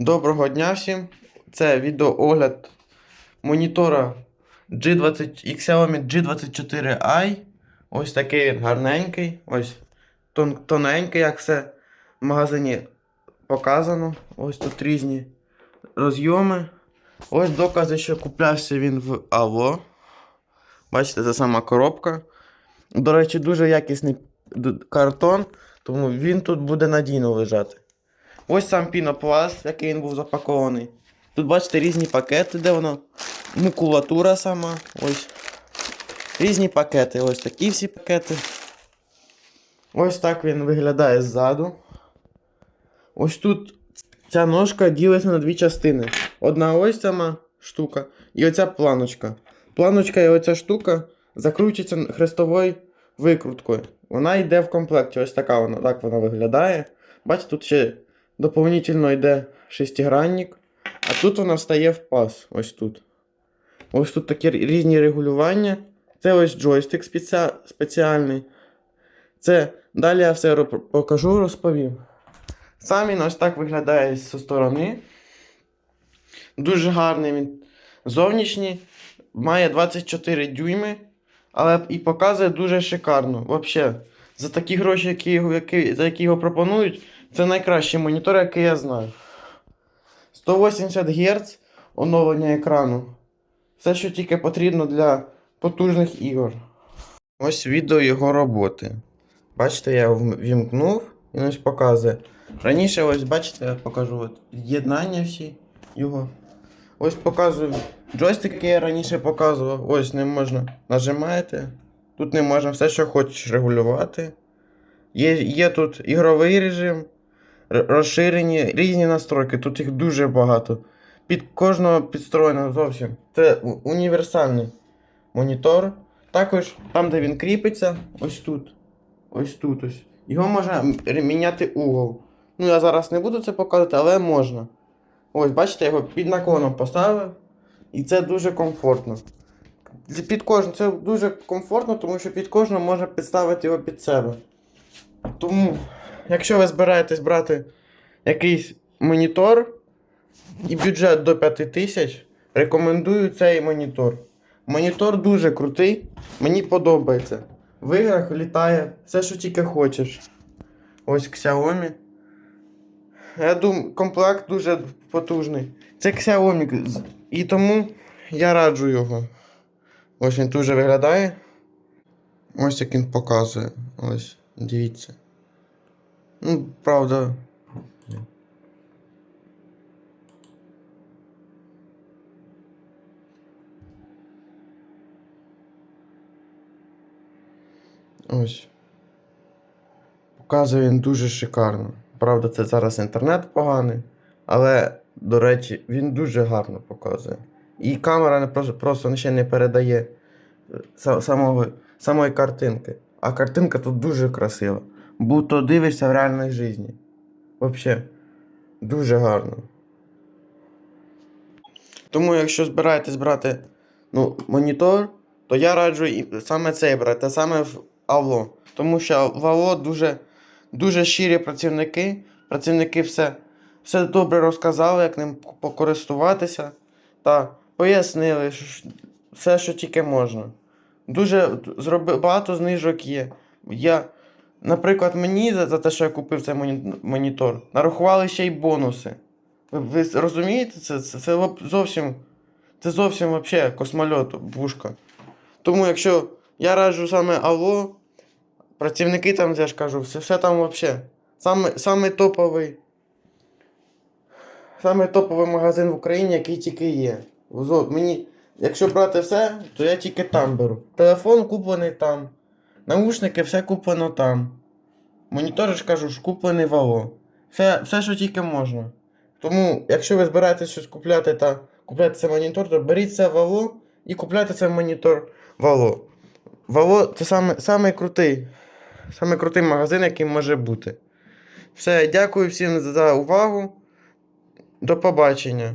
Доброго дня всім. Це відеоогляд монітора G20 Xiaomi G24i. Ось такий він гарненький. Ось тон, тоненький, як все в магазині показано. Ось тут різні розйоми. Ось докази, що куплявся він в Ало. Бачите, це сама коробка. До речі, дуже якісний картон, тому він тут буде надійно лежати. Ось сам пінопласт, який він був запакований. Тут бачите різні пакети, де воно. Мукулатура сама. Ось. Різні пакети. Ось такі всі пакети. Ось так він виглядає ззаду. Ось тут ця ножка ділиться на дві частини. Одна ось сама штука і оця планочка. Планочка і оця штука закручується хрестовою викруткою. Вона йде в комплекті. Ось така вона, так вона виглядає. Бачите, тут ще доповнительно йде шестигранник, а тут вона встає в паз. Ось тут. Ось тут такі різні регулювання. Це ось джойстик спеці... спеціальний. Це далі я все покажу, розповім. Сам він ось так виглядає зі сторони. Дуже гарний він. Зовнішній. Має 24 дюйми, але і показує дуже шикарно. Взагалі, за такі гроші, які, які, за які його пропонують, це найкращий монітор, який я знаю. 180 Гц оновлення екрану. Все, що тільки потрібно для потужних ігор. Ось відео його роботи. Бачите, я вімкнув і ось показує. Раніше, ось бачите, я покажу от, єднання всі його. Ось показую джойстик, який я раніше показував. Ось не можна. Нажимаєте. Тут не можна все, що хочеш регулювати. Є, є тут ігровий режим, розширені різні настройки. Тут їх дуже багато. Під кожного підстроєно зовсім. Це універсальний монітор. Також там, де він кріпиться, ось тут. Ось тут ось. Його можна міняти угол. Ну, я зараз не буду це показувати, але можна. Ось, бачите, його під наклоном поставив. І це дуже комфортно. Під кожну, це дуже комфортно, тому що під кожного можна підставити його під себе. Тому, якщо ви збираєтесь брати якийсь монітор і бюджет до 5000, рекомендую цей монітор. Монітор дуже крутий, мені подобається. В іграх літає все, що тільки хочеш. Ось Xiaomi. Я думаю, комплект дуже потужний. Це Xiaomi. І тому я раджу його. Ось він дуже виглядає. Ось як він показує. Ось, дивіться. Ну, правда. Ось. Показує він дуже шикарно. Правда, це зараз інтернет поганий, але, до речі, він дуже гарно показує. І камера не просто, просто ще не передає е, самого, самої картинки. А картинка тут дуже красива. Будто дивишся в реальній житті. Взагалі, дуже гарно. Тому, якщо збираєтесь брати ну, монітор, то я раджу саме цей брати, а саме в Ало. Тому що в Ало дуже, дуже щирі працівники. Працівники все, все добре розказали, як ним покористуватися. Та пояснили що- все, що тільки можна. Дуже зроби, багато знижок є. Я, наприклад, мені за, за те, що я купив цей монітор, нарахували ще й бонуси. Ви, ви розумієте, це, це, це зовсім. Це зовсім вообще космольот, бушка. Тому якщо я раджу саме Алло, працівники там, я ж кажу, все, все там вообще. Саме, саме топовий. Саме топовий магазин в Україні, який тільки є. Мені, якщо брати все, то я тільки там беру. Телефон куплений там. Наушники все куплено там. Монітори ж кажу, ж куплений в Алло. Все, все, що тільки можна. Тому, якщо ви збираєтесь щось купляти та купляти цей монітор, то беріть це в Ало і купляйте цей монітор в Ало. В Ало це саме, саме крутий, саме крутий магазин, який може бути. Все, дякую всім за увагу. До побачення.